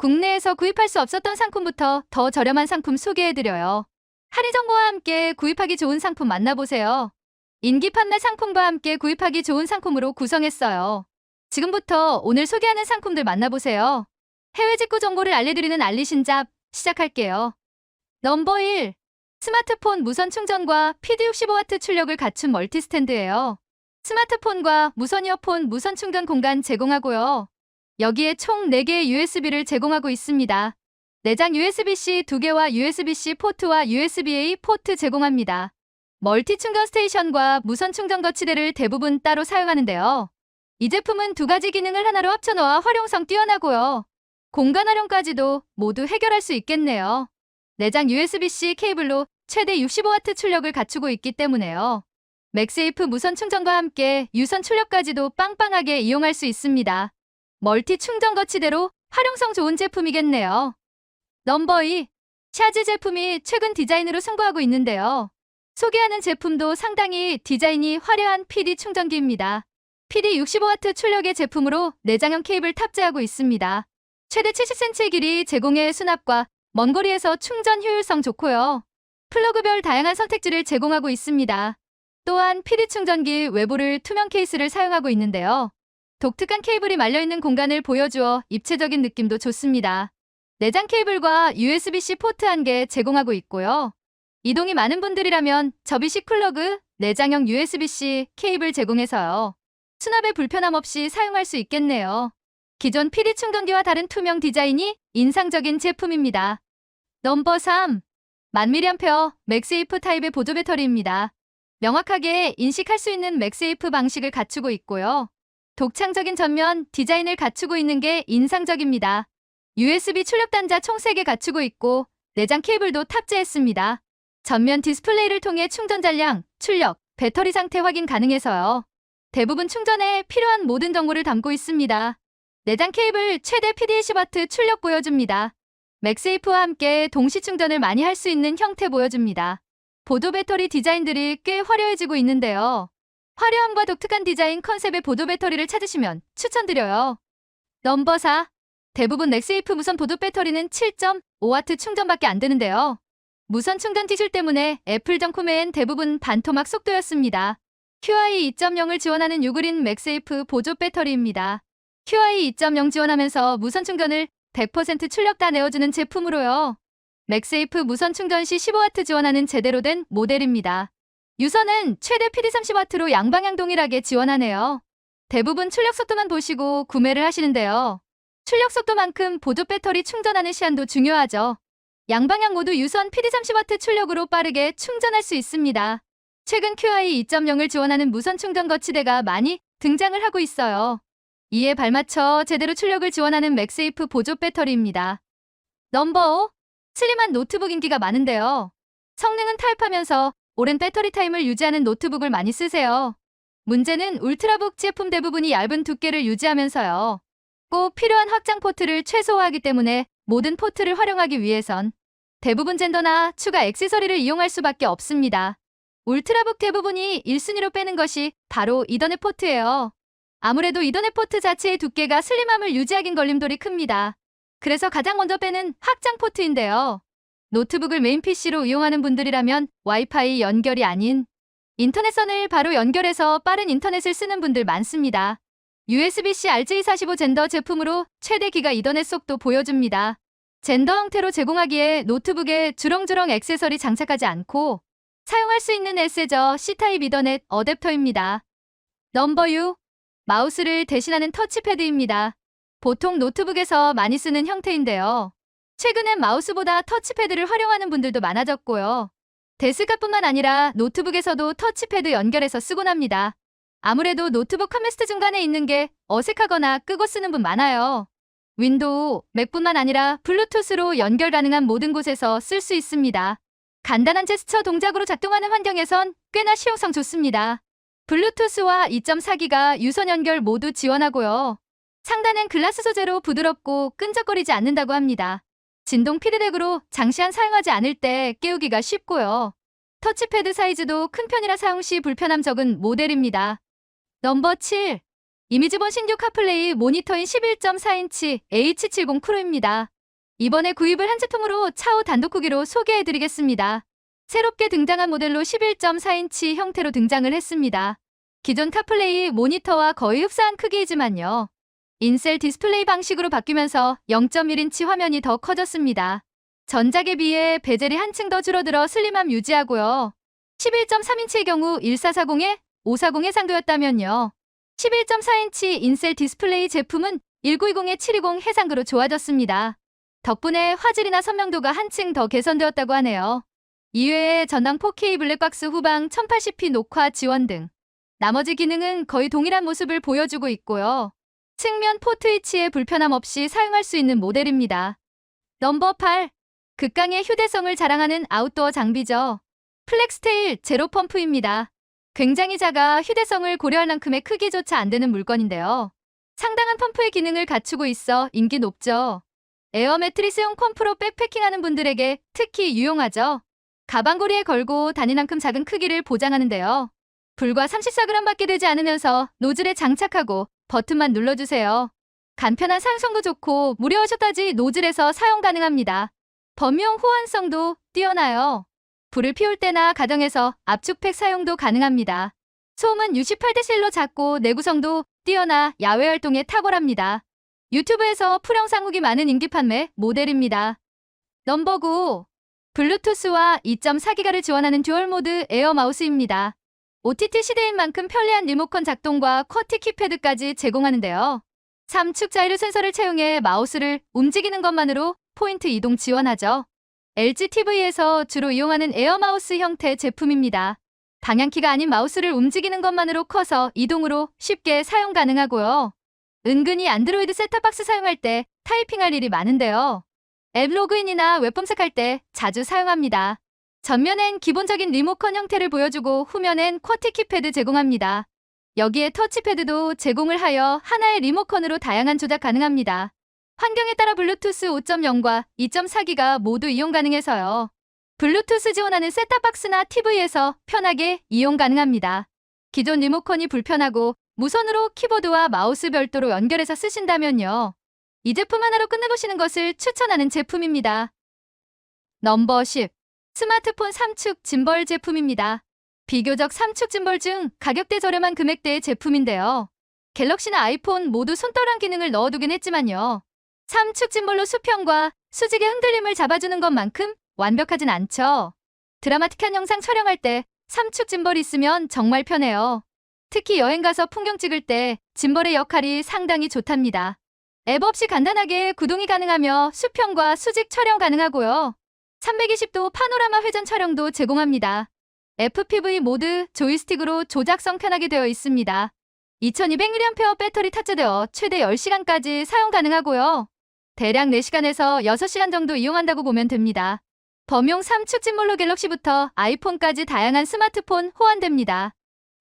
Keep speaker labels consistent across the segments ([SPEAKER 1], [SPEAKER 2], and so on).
[SPEAKER 1] 국내에서 구입할 수 없었던 상품부터 더 저렴한 상품 소개해드려요. 할인 정보와 함께 구입하기 좋은 상품 만나보세요. 인기 판매 상품과 함께 구입하기 좋은 상품으로 구성했어요. 지금부터 오늘 소개하는 상품들 만나보세요. 해외 직구 정보를 알려드리는 알리신잡 시작할게요. 넘버 1. 스마트폰 무선 충전과 PD65W 출력을 갖춘 멀티 스탠드예요. 스마트폰과 무선 이어폰 무선 충전 공간 제공하고요. 여기에 총 4개의 USB를 제공하고 있습니다. 내장 USB-C 2개와 USB-C 포트와 USB-A 포트 제공합니다. 멀티 충전 스테이션과 무선 충전 거치대를 대부분 따로 사용하는데요. 이 제품은 두 가지 기능을 하나로 합쳐놓아 활용성 뛰어나고요. 공간 활용까지도 모두 해결할 수 있겠네요. 내장 USB-C 케이블로 최대 65W 출력을 갖추고 있기 때문에요. 맥세이프 무선 충전과 함께 유선 출력까지도 빵빵하게 이용할 수 있습니다. 멀티 충전 거치대로 활용성 좋은 제품이겠네요. 넘버 2. 샤즈 제품이 최근 디자인으로 승부하고 있는데요. 소개하는 제품도 상당히 디자인이 화려한 PD 충전기입니다. PD 65W 출력의 제품으로 내장형 케이블 탑재하고 있습니다. 최대 70cm 길이 제공해 수납과 먼 거리에서 충전 효율성 좋고요. 플러그별 다양한 선택지를 제공하고 있습니다. 또한 PD 충전기 외부를 투명 케이스를 사용하고 있는데요. 독특한 케이블이 말려있는 공간을 보여주어 입체적인 느낌도 좋습니다. 내장 케이블과 USB-C 포트 한 개 제공하고 있고요. 이동이 많은 분들이라면 접이식 플러그, 내장형 USB-C 케이블 제공해서요. 수납에 불편함 없이 사용할 수 있겠네요. 기존 PD 충전기와 다른 투명 디자인이 인상적인 제품입니다. 넘버 3. 1000mAh 맥세이프 타입의 보조 배터리입니다. 명확하게 인식할 수 있는 맥세이프 방식을 갖추고 있고요. 독창적인 전면 디자인을 갖추고 있는 게 인상적입니다. USB 출력 단자 총 3개 갖추고 있고 내장 케이블도 탑재했습니다. 전면 디스플레이를 통해 충전 잔량, 출력, 배터리 상태 확인 가능해서요. 대부분 충전에 필요한 모든 정보를 담고 있습니다. 내장 케이블 최대 PD20W 출력 보여줍니다. 맥세이프와 함께 동시 충전을 많이 할 수 있는 형태 보여줍니다. 보도 배터리 디자인들이 꽤 화려해지고 있는데요. 화려함과 독특한 디자인 컨셉의 보도 배터리를 찾으시면 추천드려요. 넘버 4. 대부분 맥세이프 무선 보도 배터리는 7.5W 충전밖에 안 되는데요. 무선 충전 기술 때문에 애플 전 구매엔 대부분 반토막 속도였습니다. QI 2.0을 지원하는 유그린 맥세이프 보조 배터리입니다. QI 2.0 지원하면서 무선 충전을 100% 출력 다 내어주는 제품으로요. 맥세이프 무선 충전 시 15W 지원하는 제대로 된 모델입니다. 유선은 최대 PD30W로 양방향 동일하게 지원하네요. 대부분 출력 속도만 보시고 구매를 하시는데요. 출력 속도만큼 보조 배터리 충전하는 시간도 중요하죠. 양방향 모두 유선 PD30W 출력으로 빠르게 충전할 수 있습니다. 최근 QI 2.0을 지원하는 무선 충전 거치대가 많이 등장을 하고 있어요. 이에 발맞춰 제대로 출력을 지원하는 맥세이프 보조 배터리입니다. 넘버 5. 슬림한 노트북 인기가 많은데요. 성능은 타입하면서 오랜 배터리 타임을 유지하는 노트북을 많이 쓰세요. 문제는 울트라북 제품 대부분이 얇은 두께를 유지하면서요. 꼭 필요한 확장 포트를 최소화하기 때문에 모든 포트를 활용하기 위해선 대부분 젠더나 추가 액세서리를 이용할 수밖에 없습니다. 울트라북 대부분이 1순위로 빼는 것이 바로 이더넷 포트예요. 아무래도 이더넷 포트 자체의 두께가 슬림함을 유지하긴 걸림돌이 큽니다. 그래서 가장 먼저 빼는 확장 포트인데요. 노트북을 메인 PC로 이용하는 분들이라면 와이파이 연결이 아닌 인터넷선을 바로 연결해서 빠른 인터넷을 쓰는 분들 많습니다. USB-C RJ45 젠더 제품으로 최대 기가 이더넷 속도 보여줍니다. 젠더 형태로 제공하기에 노트북에 주렁주렁 액세서리 장착하지 않고 사용할 수 있는 에세저 C타입 이더넷 어댑터입니다. 넘버 6. 마우스를 대신하는 터치패드입니다. 보통 노트북에서 많이 쓰는 형태인데요. 최근엔 마우스보다 터치패드를 활용하는 분들도 많아졌고요. 데스크뿐만 아니라 노트북에서도 터치패드 연결해서 쓰곤 합니다. 아무래도 노트북 컴레스트 중간에 있는 게 어색하거나 끄고 쓰는 분 많아요. 윈도우, 맥뿐만 아니라 블루투스로 연결 가능한 모든 곳에서 쓸 수 있습니다. 간단한 제스처 동작으로 작동하는 환경에선 꽤나 실용성 좋습니다. 블루투스와 2.4기가 유선 연결 모두 지원하고요. 상단엔 글라스 소재로 부드럽고 끈적거리지 않는다고 합니다. 진동 피드백으로 장시간 사용하지 않을 때 깨우기가 쉽고요. 터치패드 사이즈도 큰 편이라 사용 시 불편함 적은 모델입니다. 넘버 7. 이미지본 신규 카플레이 모니터인 11.4인치 H70 크루입니다. 이번에 구입을 한 제품으로 차후 단독 후기로 소개해드리겠습니다. 새롭게 등장한 모델로 11.4인치 형태로 등장을 했습니다. 기존 카플레이 모니터와 거의 흡사한 크기이지만요. 인셀 디스플레이 방식으로 바뀌면서 0.1인치 화면이 더 커졌습니다. 전작에 비해 베젤이 한층 더 줄어들어 슬림함 유지하고요. 11.3인치의 경우 1440에 540 해상도였다면요. 11.4인치 인셀 디스플레이 제품은 1920에 720 해상도로 좋아졌습니다. 덕분에 화질이나 선명도가 한층 더 개선되었다고 하네요. 이외에 전당 4K 블랙박스 후방 1080p 녹화 지원 등 나머지 기능은 거의 동일한 모습을 보여주고 있고요. 측면 포트 위치에 불편함 없이 사용할 수 있는 모델입니다. 넘버 8. 극강의 휴대성을 자랑하는 아웃도어 장비죠. 플렉스테일 제로 펌프입니다. 굉장히 작아 휴대성을 고려할 만큼의 크기조차 안 되는 물건인데요. 상당한 펌프의 기능을 갖추고 있어 인기 높죠. 에어 매트리스용 펌프로 백패킹하는 분들에게 특히 유용하죠. 가방고리에 걸고 다니만큼 작은 크기를 보장하는데요. 불과 34g밖에 되지 않으면서 노즐에 장착하고 버튼만 눌러주세요. 간편한 사용성도 좋고 무려 5셔터지 노즐에서 사용 가능합니다. 범용 호환성도 뛰어나요. 불을 피울 때나 가정에서 압축팩 사용도 가능합니다. 소음은 68데실로 작고 내구성도 뛰어나 야외 활동에 탁월합니다. 유튜브에서 풀영상 후기 많은 인기 판매 모델입니다. 넘버 9. 블루투스와 2.4기가를 지원하는 듀얼 모드 에어 마우스입니다. OTT 시대인 만큼 편리한 리모컨 작동과 쿼티 키패드까지 제공하는데요. 3축 자이로 센서를 채용해 마우스를 움직이는 것만으로 포인트 이동 지원하죠. LG TV에서 주로 이용하는 에어 마우스 형태 제품입니다. 방향키가 아닌 마우스를 움직이는 것만으로 커서 이동으로 쉽게 사용 가능하고요. 은근히 안드로이드 셋탑박스 사용할 때 타이핑할 일이 많은데요. 앱 로그인이나 웹 검색할 때 자주 사용합니다. 전면엔 기본적인 리모컨 형태를 보여주고 후면엔 쿼티 키패드 제공합니다. 여기에 터치패드도 제공을 하여 하나의 리모컨으로 다양한 조작 가능합니다. 환경에 따라 블루투스 5.0과 2.4기가 모두 이용 가능해서요. 블루투스 지원하는 셋탑박스나 TV에서 편하게 이용 가능합니다. 기존 리모컨이 불편하고 무선으로 키보드와 마우스 별도로 연결해서 쓰신다면요. 이 제품 하나로 끝내보시는 것을 추천하는 제품입니다. 넘버 10. 스마트폰 3축 짐벌 제품입니다. 비교적 3축 짐벌 중 가격대 저렴한 금액대의 제품인데요. 갤럭시나 아이폰 모두 손떨한 기능을 넣어두긴 했지만요. 3축 짐벌로 수평과 수직의 흔들림을 잡아주는 것만큼 완벽하진 않죠. 드라마틱한 영상 촬영할 때 3축 짐벌이 있으면 정말 편해요. 특히 여행 가서 풍경 찍을 때 짐벌의 역할이 상당히 좋답니다. 앱 없이 간단하게 구동이 가능하며 수평과 수직 촬영 가능하고요. 320도 파노라마 회전 촬영도 제공합니다. FPV 모드 조이스틱으로 조작성 편하게 되어 있습니다. 2200mAh 배터리 탑재되어 최대 10시간까지 사용 가능하고요. 대략 4시간에서 6시간 정도 이용한다고 보면 됩니다. 범용 3축 짐몰로 갤럭시부터 아이폰까지 다양한 스마트폰 호환됩니다.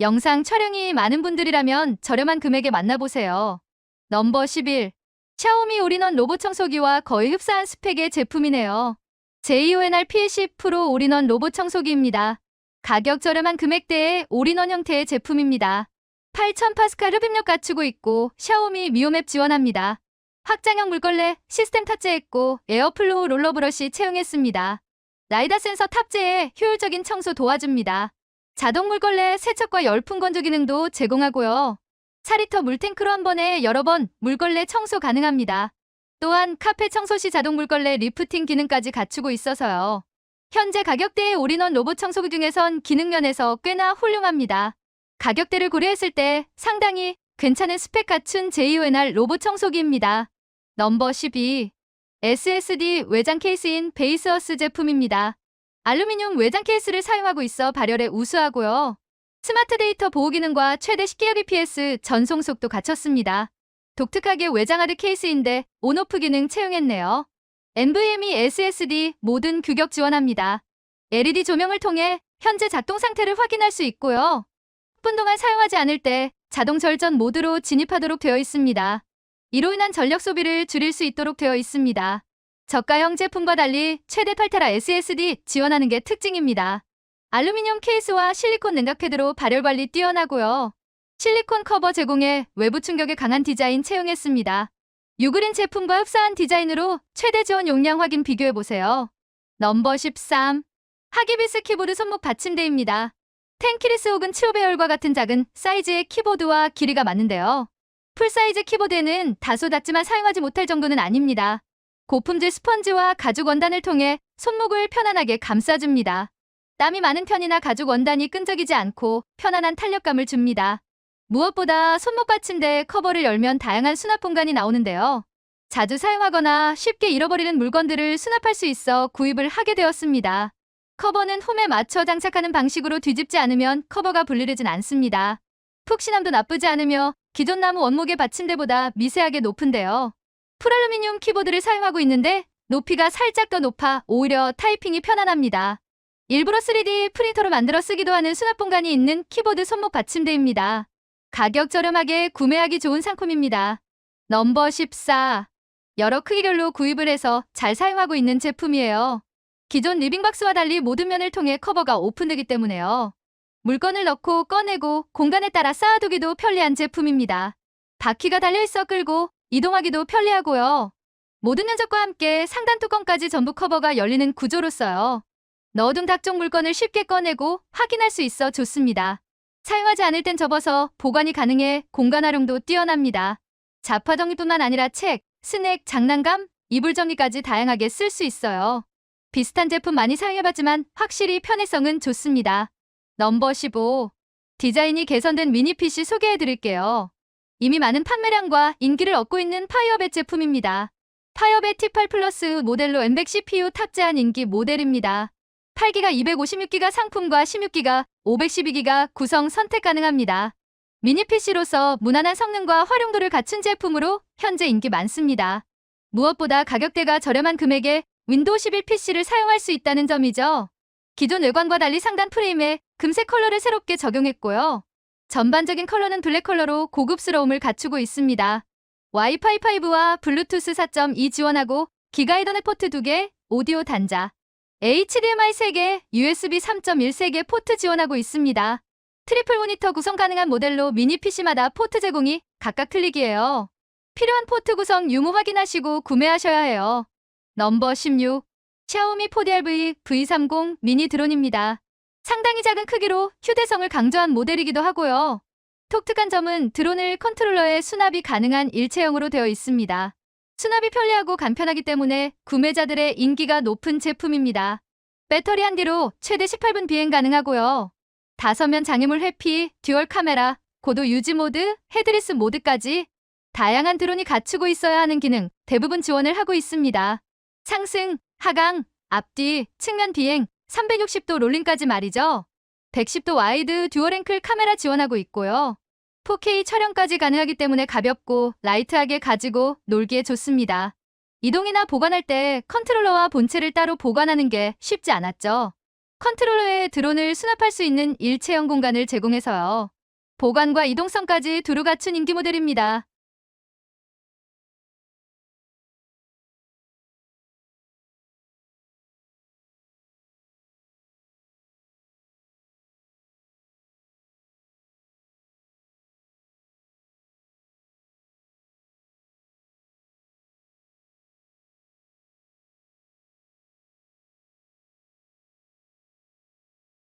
[SPEAKER 1] 영상 촬영이 많은 분들이라면 저렴한 금액에 만나보세요. 넘버 11. 샤오미 올인원 로봇 청소기와 거의 흡사한 스펙의 제품이네요. JONR PL10 프로 올인원 로봇 청소기입니다. 가격 저렴한 금액대의 올인원 형태의 제품입니다. 8000파스칼 흡입력 갖추고 있고 샤오미 미오맵 지원합니다. 확장형 물걸레 시스템 탑재했고 에어플로우 롤러 브러쉬 채용했습니다. 라이다 센서 탑재해 효율적인 청소 도와줍니다. 자동 물걸레 세척과 열풍 건조 기능도 제공하고요. 4리터 물탱크로 한 번에 여러 번 물걸레 청소 가능합니다. 또한 카페 청소 시 자동 물걸레 리프팅 기능까지 갖추고 있어서요. 현재 가격대의 올인원 로봇 청소기 중에선 기능 면에서 꽤나 훌륭합니다. 가격대를 고려했을 때 상당히 괜찮은 스펙 갖춘 JONR 로봇 청소기입니다. 넘버 12. SSD 외장 케이스인 베이스어스 제품입니다. 알루미늄 외장 케이스를 사용하고 있어 발열에 우수하고요. 스마트 데이터 보호 기능과 최대 10Gbps 전송 속도 갖췄습니다. 독특하게 외장하드 케이스인데 온오프 기능 채용했네요. NVMe SSD 모든 규격 지원합니다. LED 조명을 통해 현재 작동 상태를 확인할 수 있고요. 10분 동안 사용하지 않을 때 자동 절전 모드로 진입하도록 되어 있습니다. 이로 인한 전력 소비를 줄일 수 있도록 되어 있습니다. 저가형 제품과 달리 최대 8테라 SSD 지원하는 게 특징입니다. 알루미늄 케이스와 실리콘 냉각 패드로 발열 관리 뛰어나고요. 실리콘 커버 제공에 외부 충격에 강한 디자인 채용했습니다. 유그린 제품과 흡사한 디자인으로 최대 지원 용량 확인 비교해 보세요. 넘버 13. 하기비스 키보드 손목 받침대입니다. 텐키리스 혹은 치오베열과 같은 작은 사이즈의 키보드와 길이가 맞는데요. 풀사이즈 키보드에는 다소 작지만 사용하지 못할 정도는 아닙니다. 고품질 스펀지와 가죽 원단을 통해 손목을 편안하게 감싸줍니다. 땀이 많은 편이나 가죽 원단이 끈적이지 않고 편안한 탄력감을 줍니다. 무엇보다 손목 받침대 커버를 열면 다양한 수납 공간이 나오는데요. 자주 사용하거나 쉽게 잃어버리는 물건들을 수납할 수 있어 구입을 하게 되었습니다. 커버는 홈에 맞춰 장착하는 방식으로 뒤집지 않으면 커버가 분리되진 않습니다. 푹신함도 나쁘지 않으며 기존 나무 원목의 받침대보다 미세하게 높은데요. 풀알루미늄 키보드를 사용하고 있는데 높이가 살짝 더 높아 오히려 타이핑이 편안합니다. 일부러 3D 프린터로 만들어 쓰기도 하는 수납 공간이 있는 키보드 손목 받침대입니다. 가격 저렴하게 구매하기 좋은 상품입니다. 넘버 14. 여러 크기별로 구입을 해서 잘 사용하고 있는 제품이에요. 기존 리빙박스와 달리 모든 면을 통해 커버가 오픈되기 때문에요. 물건을 넣고 꺼내고 공간에 따라 쌓아두기도 편리한 제품입니다. 바퀴가 달려있어 끌고 이동하기도 편리하고요. 모든 면적과 함께 상단 뚜껑까지 전부 커버가 열리는 구조로서요. 넣어둔 각종 물건을 쉽게 꺼내고 확인할 수 있어 좋습니다. 사용하지 않을 땐 접어서 보관이 가능해 공간 활용도 뛰어납니다. 자파 정리뿐만 아니라 책, 스낵, 장난감, 이불 정리까지 다양하게 쓸 수 있어요. 비슷한 제품 많이 사용해봤지만 확실히 편의성은 좋습니다. 넘버 15. 디자인이 개선된 미니 PC 소개해드릴게요. 이미 많은 판매량과 인기를 얻고 있는 파이어벳 제품입니다. 파이어벳 T8 플러스 모델로 M100 CPU 탑재한 인기 모델입니다. 8기가 256기가 상품과 16기가 512기가 구성 선택 가능합니다. 미니 PC로서 무난한 성능과 활용도를 갖춘 제품으로 현재 인기 많습니다. 무엇보다 가격대가 저렴한 금액에 윈도우 11 PC를 사용할 수 있다는 점이죠. 기존 외관과 달리 상단 프레임에 금색 컬러를 새롭게 적용했고요. 전반적인 컬러는 블랙 컬러로 고급스러움을 갖추고 있습니다. 와이파이 5와 블루투스 4.2 지원하고 기가 이더넷 포트 2개, 오디오 단자, HDMI 3개, USB 3.1 3개 포트 지원하고 있습니다. 트리플 모니터 구성 가능한 모델로 미니 PC마다 포트 제공이 각각 틀리기에요. 필요한 포트 구성 유무 확인하시고 구매하셔야 해요. 넘버 16. 샤오미 4DRV V30 미니 드론입니다. 상당히 작은 크기로 휴대성을 강조한 모델이기도 하고요. 독특한 점은 드론을 컨트롤러에 수납이 가능한 일체형으로 되어 있습니다. 수납이 편리하고 간편하기 때문에 구매자들의 인기가 높은 제품입니다. 배터리 한 대로 최대 18분 비행 가능하고요. 다서면 장애물 회피, 듀얼 카메라, 고도 유지 모드, 헤드리스 모드까지 다양한 드론이 갖추고 있어야 하는 기능 대부분 지원을 하고 있습니다. 상승, 하강, 앞뒤, 측면 비행, 360도 롤링까지 말이죠. 110도 와이드 듀얼 앵클 카메라 지원하고 있고요. 4K 촬영까지 가능하기 때문에 가볍고 라이트하게 가지고 놀기에 좋습니다. 이동이나 보관할 때 컨트롤러와 본체를 따로 보관하는 게 쉽지 않았죠. 컨트롤러에 드론을 수납할 수 있는 일체형 공간을 제공해서요. 보관과 이동성까지 두루 갖춘 인기 모델입니다.